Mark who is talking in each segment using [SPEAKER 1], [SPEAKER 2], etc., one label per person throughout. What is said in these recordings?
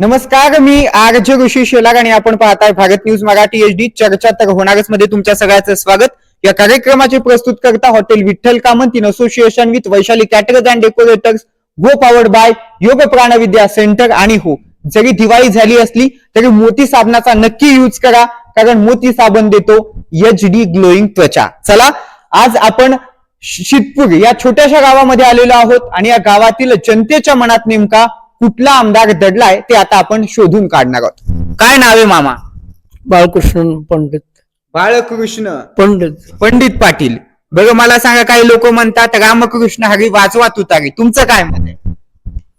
[SPEAKER 1] नमस्कार मी आरजे ऋषी शेलार आणि आपण पाहताय Bharat news Marathi H D चर्चा तर होणारच मध्ये तुमच्या सगळ्याचं स्वागत. या कार्यक्रमाचे प्रस्तुत करता hotel Vitthal Kamat in association with Vaishali caterers and decorators co powered by Yog Pranvidya centre आणि हो. जरी दिवाळी झाली असली तरी मोती साबणाचा नक्की यूज करा कारण मोती साबण देतो एच डी ग्लोईंग त्वचा. चला आज आपण शितपूर या छोट्याशा गावामध्ये आलेलो आहोत आणि या गावातील जनतेच्या मनात नेमका कुठला आमदार दडलाय ते आता आपण शोधून काढणार आहोत. काय नाव आहे मामा?
[SPEAKER 2] बाळकृष्ण पंडित.
[SPEAKER 1] बाळकृष्ण.
[SPEAKER 2] पंडित.
[SPEAKER 1] पंडित पाटील. बरं मला सांगा काही लोक म्हणतात रामकृष्ण हरी वाचवा तुतारी तुमचं काय मत आहे?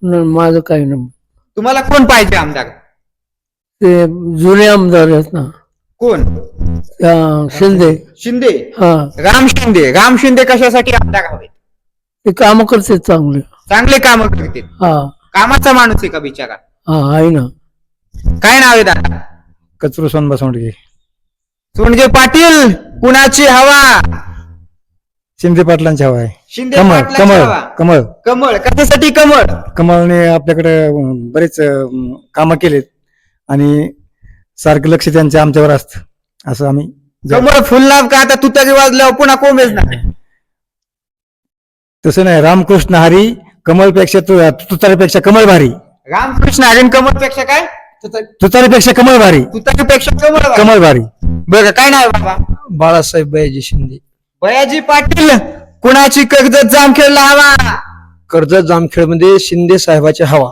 [SPEAKER 2] न- माझं काही नाही
[SPEAKER 1] तुम्हाला कोण पाहिजे आमदार?
[SPEAKER 2] ते जुने आमदार आहेत ना.
[SPEAKER 1] कोण?
[SPEAKER 2] त्या शिंदे.
[SPEAKER 1] शिंदे?
[SPEAKER 2] हा.
[SPEAKER 1] राम शिंदे. राम शिंदे कशासाठी आमदार हवे
[SPEAKER 2] ते काम करते चांगले.
[SPEAKER 1] चांगले काम करतील
[SPEAKER 2] हा.
[SPEAKER 1] कामाचा माणूस आहे का बिचारा?
[SPEAKER 2] हा आहे ना.
[SPEAKER 1] काय नाव आहे दादा?
[SPEAKER 3] कचरू सोनबा सोंडगे
[SPEAKER 1] सोनगे पाटील कुणाची हवा?
[SPEAKER 3] शिंदे पाटलांची हवा आहे.
[SPEAKER 1] शिंदे
[SPEAKER 3] कमळ
[SPEAKER 1] पाटलाची
[SPEAKER 3] कमळ
[SPEAKER 1] हवा.
[SPEAKER 3] कमळ.
[SPEAKER 1] कमळ कशासाठी कमळ?
[SPEAKER 3] कमळने आपल्याकडे अं, बरेच काम केलेत. आणि सारखं लक्ष त्यांचं आमच्यावर असतं. असं आम्ही जा-
[SPEAKER 1] कमळ फुलणार का? आता तुतारी वाजल्यावर पुन्हा कोंबेच ना
[SPEAKER 3] तसं नाही. रामकृष्ण हरी कमळपेक्षा तु- तुतारीपेक्षा कमळ भारी.
[SPEAKER 1] रामकृष्ण हरिण कमळपेक्षा काय
[SPEAKER 3] तुतारीपेक्षा कमळ भारी.
[SPEAKER 1] तुतारीपेक्षा कमळ वाजलं.
[SPEAKER 3] कमळ भारी.
[SPEAKER 1] बरं काय नाव आहे बाबा?
[SPEAKER 2] बाळासाहेब बयाजी शिंदे.
[SPEAKER 1] बयाजी पाटील कुणाची कर्जत जामखेडला हवा?
[SPEAKER 2] कर्जत जामखेडमध्ये शिंदे साहेबाची हवा.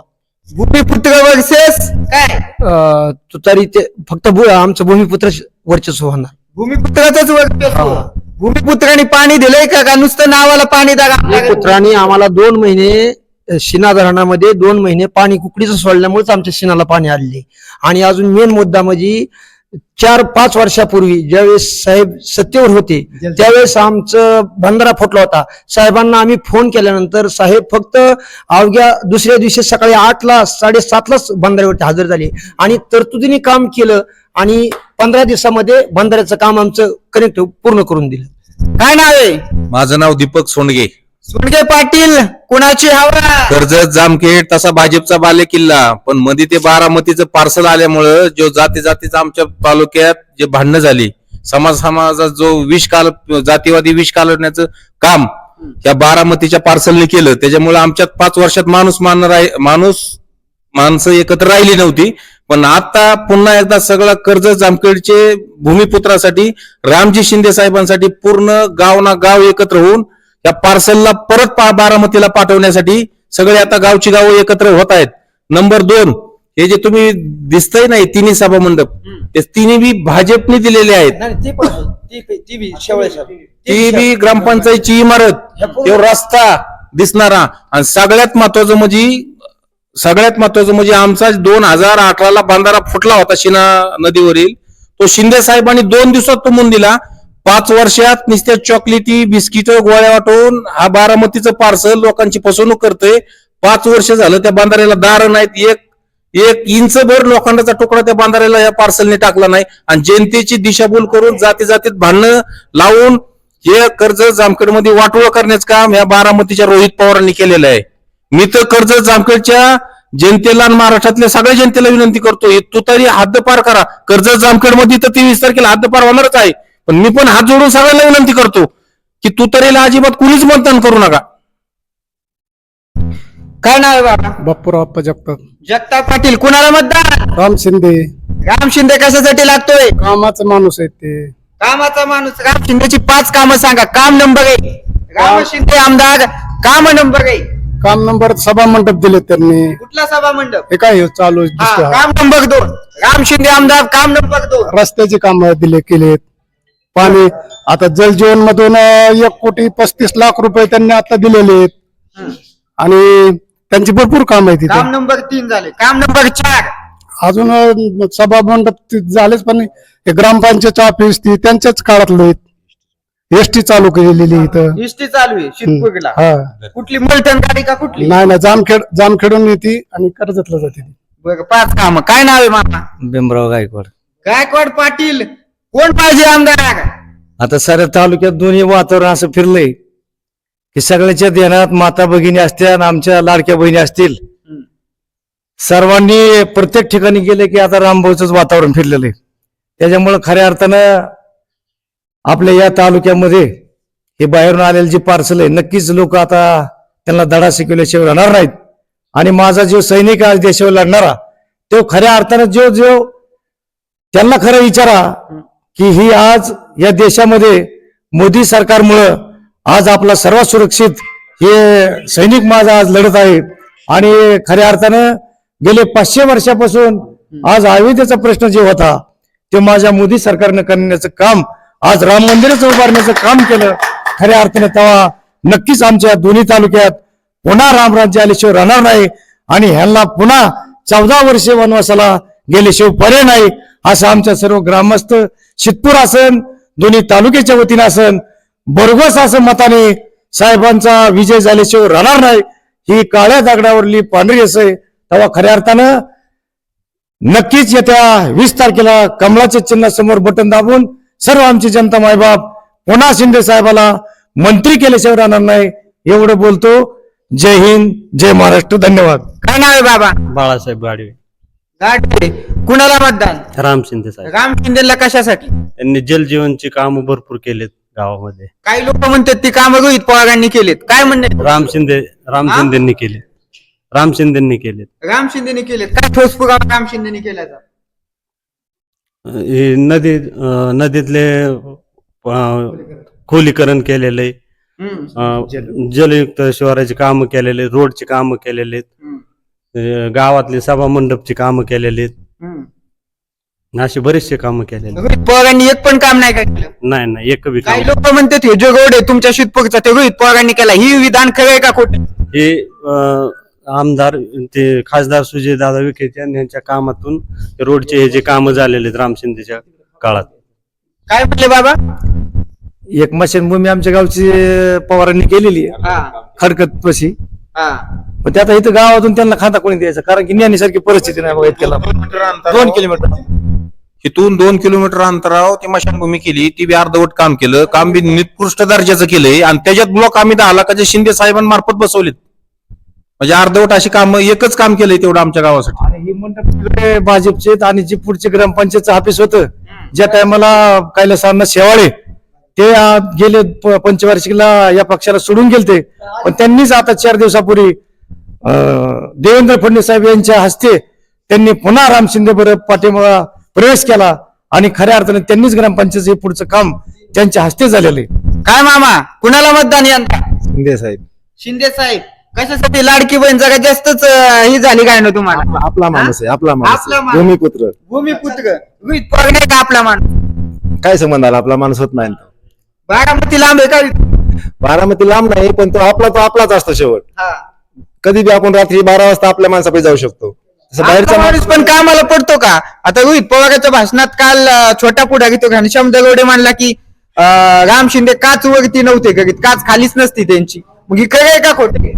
[SPEAKER 1] भूमिपुत्र वर्सेस? काय?
[SPEAKER 2] अं, तुतारी ते फक्त भू- आमचं भूमिपुत्र वर्चस्व होणार.
[SPEAKER 1] भूमिपुत्राच वर्चस्व. भूमिपुत्रांनी पाणी दिलंय का? का नुसतं नावाला पाणी द्या?
[SPEAKER 2] पुत्रांनी आम्हाला दोन महिने शिना धरणामध्ये दोन महिने पाणी कुकडीचं सोडल्यामुळेच आमच्या शिनाला पाणी आले आणि अजून मेन मुद्दा म्हणजे चार पाच वर्षापूर्वी ज्यावेळेस साहेब सत्तेवर होते त्यावेळेस आमचं बंधारा फुटला होता. साहेबांना आम्ही फोन केल्यानंतर साहेब फक्त अवघ्या दुसऱ्या दिवशी सकाळी आठला साडेसातलाच बंधाऱ्यावरती हजर झाले आणि तरतुदीने काम केलं आणि पंधरा दिवसामध्ये बंधाऱ्याचं काम आमचं कनेक्ट पूर्ण करून दिलं.
[SPEAKER 1] काय नाव आहे?
[SPEAKER 4] माझं नाव दीपक सोंडगे
[SPEAKER 1] सुणगे पाटील कुणाची हवा?
[SPEAKER 4] कर्जत जामखेड तसा भाजपचा बाले किल्ला. पण मध्ये ते बारामतीचं पार्सल आल्यामुळं जो जाती जातीचं आमच्या तालुक्यात जे भांडणं झाली समाज समाजात जो विष काल जातीवादी विष कालवण्याचं काम या बारामतीच्या पार्सलने केलं. त्याच्यामुळे आमच्यात पाच वर्षात माणूस मान राही माणूस माणसं एकत्र राहिली नव्हती. पण आता पुन्हा एकदा सगळं कर्ज जामखेडचे भूमिपुत्रासाठी रामजी शिंदे साहेबांसाठी पूर्ण गाव ना गाव एकत्र होऊन या पार्सलला परत बारामतीला पाठवण्यासाठी सगळे आता गावची गावं एकत्र होत आहेत. नंबर दोन हे जे तुम्ही दिसतंय नाही तिन्ही सभा मंडप ते तिन्ही बी भाजपने दिलेले आहेत. ती बी ग्रामपंचायतची इमारत. तो रस्ता दिसणारा. आणि सगळ्यात महत्वाचं म्हणजे सगळ्यात महत्वाचं म्हणजे आमचा दोन हजार अठराला बांधारा फुटला होता शिना नदीवरील. तो शिंदे साहेबांनी दोन दिवसात तुंबून दिला पाच वर्षात नुसत्या चॉकलेटी बिस्किट गोळ्या वाटून हा बारामतीचं पार्सल लोकांची फसवणूक करतोय. पाच वर्ष झालं त्या बांधाऱ्याला दार नाहीत. एक एक इंच भर लोखंडाचा तुकडा त्या बांधाऱ्याला या पार्सलने टाकला नाही. आणि जनतेची दिशाभूल करून जाती जातीत भांडणं लावून हे कर्ज जामखेडमध्ये वाटोळ करण्याचं काम या बारामतीच्या रोहित पवारांनी केलेलं आहे. मी तर कर्ज जामखेडच्या जनतेला आणि महाराष्ट्रातल्या सगळ्या जनतेला विनंती करतो तू तरी हद्दपार करा. कर्ज जामखेडमध्ये तर तेवीस तारखेला हद्दपार होणारच आहे. पण मी पण हात जोडून सगळ्यांना विनंती करतो की तू तरीला अजिबात कुणीच मतदान करू नका.
[SPEAKER 1] काय नाव आहे बाबा?
[SPEAKER 3] बाप्पूराव अप्पा जगतात
[SPEAKER 1] जगताप पाटील कुणाला मतदान?
[SPEAKER 3] राम शिंदे.
[SPEAKER 1] राम शिंदे कशासाठी लागतोय?
[SPEAKER 3] कामाचा माणूस आहे ते.
[SPEAKER 1] कामाचा माणूस. राम शिंदेची पाच कामं सांगा. काम नंबर एक. राम शिंदे आमदार काम नंबर एक.
[SPEAKER 3] काम नंबर सभा मंडप दिले त्यांनी.
[SPEAKER 1] कुठला सभा मंडप?
[SPEAKER 3] हे काय चालू
[SPEAKER 1] हा, काम नंबर दोन. राम शिंदे आमदार काम नंबर दोन.
[SPEAKER 3] रस्त्याचे काम दिले केलेत. पाणी. आता जलजीवन मधून अं, एक कोटी पस्तीस लाख रुपये त्यांनी आता दिलेले आहेत. आणि त्यांची भरपूर काम आहे तिथे
[SPEAKER 1] काम नंबर तीन झाले. काम नंबर चार.
[SPEAKER 3] अजून सभा मंडप झालेच पण हे ग्रामपंचायत ऑफिस ती त्यांच्याच काळातलं एस टी चालू केलेली इथं.
[SPEAKER 1] इष्टी चालू आहे शिरपूरला.
[SPEAKER 3] हा.
[SPEAKER 1] कुठली मलटण गाडी का कुठली?
[SPEAKER 3] नाही नाही जामखेड जामखेडून येते आणि कर्जतला जाते.
[SPEAKER 1] बरं पाच काम. काय नाव आहे मामा?
[SPEAKER 2] भीमराव गायकवाड.
[SPEAKER 1] गायकवाड पाटील. कोण पाहिजे आमदार?
[SPEAKER 5] आता साऱ्या तालुक्यात दोन्ही वातावरण असं फिरलंय की सगळ्याच्या ध्यानात माता भगिनी असत्या आणि आमच्या लाडक्या बहिणी असतील. सर्वांनी प्रत्येक ठिकाणी गेले की आता रामभाऊच वातावरण फिरलेलं आहे. त्याच्यामुळं खऱ्या अर्थानं आपल्या या तालुक्यामध्ये हे बाहेरून आलेले जे पार्सल आहे नक्कीच लोक आता त्यांना धडा शिकवल्याशिवाय राहणार नाहीत. आणि माझा जो सैनिक आज देशावर लढणारा तो खऱ्या अर्थानं जो जो त्यांना खरं विचारा की ही आज या देशामध्ये मोदी सरकारमुळं आज आपला सर्वात सुरक्षित हे सैनिक माझा आज लढत आहे. आणि खऱ्या अर्थानं गेले पाचशे वर्षापासून आज अयोध्येचा प्रश्न जे होता ते माझ्या मोदी सरकारनं करण्याचं काम आज राम मंदिराचं उभारण्याचं काम केलं. खऱ्या अर्थानं तेव्हा नक्कीच आमच्या दोन्ही तालुक्यात पुन्हा रामराज्य आल्याशिवाय राहणार नाही आणि ह्यांना पुन्हा चौदा वर्षे वनवासाला गेल्याशिवाय पर्याय नाही असं आमच्या सर्व ग्रामस्थ शितपूर असन दोन्ही तालुक्याच्या वतीनं असन बरोबस असं मताने साहेबांचा विजय झाल्याशिवाय राहणार नाही. ही काळ्या दगडावरली पांढरी असं तेव्हा खऱ्या अर्थानं नक्कीच येत्या वीस तारखेला कमळाच्या चिन्ह समोर बटन दाबून सर्व आमची जनता मायबाप पुन्हा शिंदे साहेबाला मंत्री केल्याशिवाय राहणार नाही एवढं बोलतो. जय हिंद जय महाराष्ट्र. धन्यवाद.
[SPEAKER 1] काय नाव आहे बाबा.
[SPEAKER 6] बाळासाहेब गाडवे.
[SPEAKER 1] गाठे कुणाला मतदान?
[SPEAKER 6] राम शिंदे साहेब.
[SPEAKER 1] राम शिंदेला कशासाठी?
[SPEAKER 6] त्यांनी जलजीवनची कामं भरपूर केलेत गावामध्ये.
[SPEAKER 1] काही लोक म्हणतात ती कामं रोहित पवारांनी केलेत. काय म्हणणे
[SPEAKER 6] राम शिंदे राम
[SPEAKER 1] हा?
[SPEAKER 6] शिंदेंनी केले राम शिंदेंनी केलेत.
[SPEAKER 1] राम शिंदेने केलेत. काय ठोस पुरावा राम शिंदेने केल्याचा
[SPEAKER 6] हे नदी अं, नदीतले अं, खोलीकरण केलेले
[SPEAKER 1] हम्म.
[SPEAKER 6] जलयुक्त शिवाराची कामं केलेले रोडची कामं केलेले
[SPEAKER 1] हम्म.
[SPEAKER 6] गावातली सभा मंडपची कामं केलेली
[SPEAKER 1] हम्म.
[SPEAKER 6] अशी बरेचसे कामं केलेले
[SPEAKER 1] रोहित पवारांनी एक पण काम नाही का केलं?
[SPEAKER 6] नाही नाही एक बी
[SPEAKER 1] काही
[SPEAKER 6] काम
[SPEAKER 1] लोक म्हणतात हे जो रोड आहे तुमच्या शितपूरचा ते रोहित पवारांनी केला. ही विधान खरं आहे का खोटं
[SPEAKER 6] हे अं, आमदार ते खासदार सुजय दादा विखे यांनी यांच्या कामातून रोडचे हे जे कामं झालेले आहेत राम शिंदेच्या काळात.
[SPEAKER 1] काय म्हणले बाबा?
[SPEAKER 5] एक मशानभूमी आमच्या गावची पवारांनी केलेली आहे.
[SPEAKER 1] हा.
[SPEAKER 5] खडकत पशी.
[SPEAKER 1] हा.
[SPEAKER 5] पण ते आता इथं गावातून त्यांना खाता कोणी द्यायचं? कारण की ज्ञानीसारखी परिस्थिती नाही बघा इतक्याला दोन किलोमीटर
[SPEAKER 4] इथून दोन किलोमीटर अंतरावर ती मशानभूमी केली ती बी अर्धवट काम केलं काम बी निकृष्ट दर्जाचं केलंय आणि त्याच्यात ब्लॉक आम्ही दहा लाखाचे शिंदे साहेबांमार्फत बसवलेत. म्हणजे अर्धवट अशी काम एकच काम केलंय तेवढं आमच्या गावासाठी.
[SPEAKER 5] आणि ही भाजपचे आणि जे पुढचे ग्रामपंचायतचं ऑफिस होतं ज्या टायमाला कैलासांना शेवाळे ते आ, गेले प- पंचवार्षिकला या पक्षाला सोडून गेलते. पण त्यांनीच आता चार दिवसापूर्वी देवेंद्र फडणवीस साहेब यांच्या हस्ते त्यांनी पुन्हा राम शिंदे बरोबर पाठिंबा प्रवेश केला आणि खऱ्या अर्थाने त्यांनीच ग्रामपंचायत हे पुढचं काम त्यांच्या हस्ते झालेलं आहे.
[SPEAKER 1] काय मामा? कुणाला मतदान यंदा?
[SPEAKER 7] शिंदे साहेब.
[SPEAKER 1] शिंदे साहेब कशासाठी लाडकी बहीण? जरा जास्तच ही झाली काय ना तुम्हाला?
[SPEAKER 7] आपला माणूस आहे आपला माणूस
[SPEAKER 1] आपला
[SPEAKER 7] आहे.
[SPEAKER 1] माणूस.
[SPEAKER 7] भूमिपुत्र.
[SPEAKER 1] भूमिपुत्र. रोहित पवार नाही का आपला माणूस?
[SPEAKER 7] काय संबंध आला? आपला माणूस होत नाही
[SPEAKER 1] बारामती लांब आहे का?
[SPEAKER 7] बारामती लांब नाही पण तो आपला तो आपलाच असतो शेवट.
[SPEAKER 1] हा.
[SPEAKER 7] कधी बी आपण रात्री बारा वाजता आपल्या माणसाकडे जाऊ शकतो. तसं बाहेरचा
[SPEAKER 1] माणूस पण कामाला पडतो का? आता रोहित पवाराच्या भाषणात काल अं, छोटा पुढारी तो घनश्याम दगवडे म्हणला की अं, राम शिंदे काच वरती नव्हते करीत काच खालीच नसती त्यांची. मग ही खरं आहे का खोटे?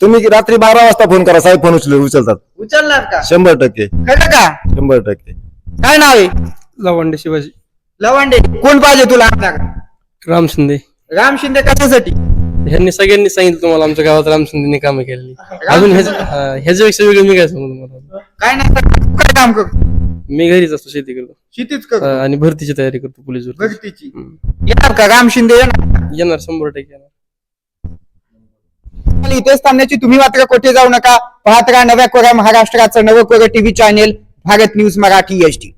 [SPEAKER 7] तुम्ही रात्री बारा वाजता फोन करा साहेब फोन उचल उचलतात.
[SPEAKER 1] उचलणार का?
[SPEAKER 7] शंभर टक्के.
[SPEAKER 1] खरं का?
[SPEAKER 7] शंभर टक्के.
[SPEAKER 1] काय नाव आहे?
[SPEAKER 8] लवंडे शिवाजी.
[SPEAKER 1] लवांडे. कोण पाहिजे तुला? आमदार
[SPEAKER 8] राम शिंदे.
[SPEAKER 1] राम शिंदे कशासाठी?
[SPEAKER 8] ह्यांनी सगळ्यांनी सांगितलं तुम्हाला आमच्या गावात राम शिंदेनी कामं केलेली. अजून ह्याच- हा, ह्याच्यापेक्षा वेगळं मी काय सांगू तुम्हाला?
[SPEAKER 1] काय नाही तर तू काय काम करतो?
[SPEAKER 8] मी घरीच असतो शेती करतो.
[SPEAKER 1] शेतीच
[SPEAKER 8] हा,
[SPEAKER 1] करतो
[SPEAKER 8] आणि भरतीची तयारी करतो पोलीस भरती
[SPEAKER 1] भरतीची? येणार का? राम शिंदे येणार
[SPEAKER 8] येणार शंभर टक्के येणार.
[SPEAKER 1] आणि इथेच थांबण्याची तुम्ही मात्र कुठे जाऊ नका. पाहत राहा नव्या कोऱ्या महाराष्ट्राचं नवं कोरं TV channel Bharat news Marathi H D.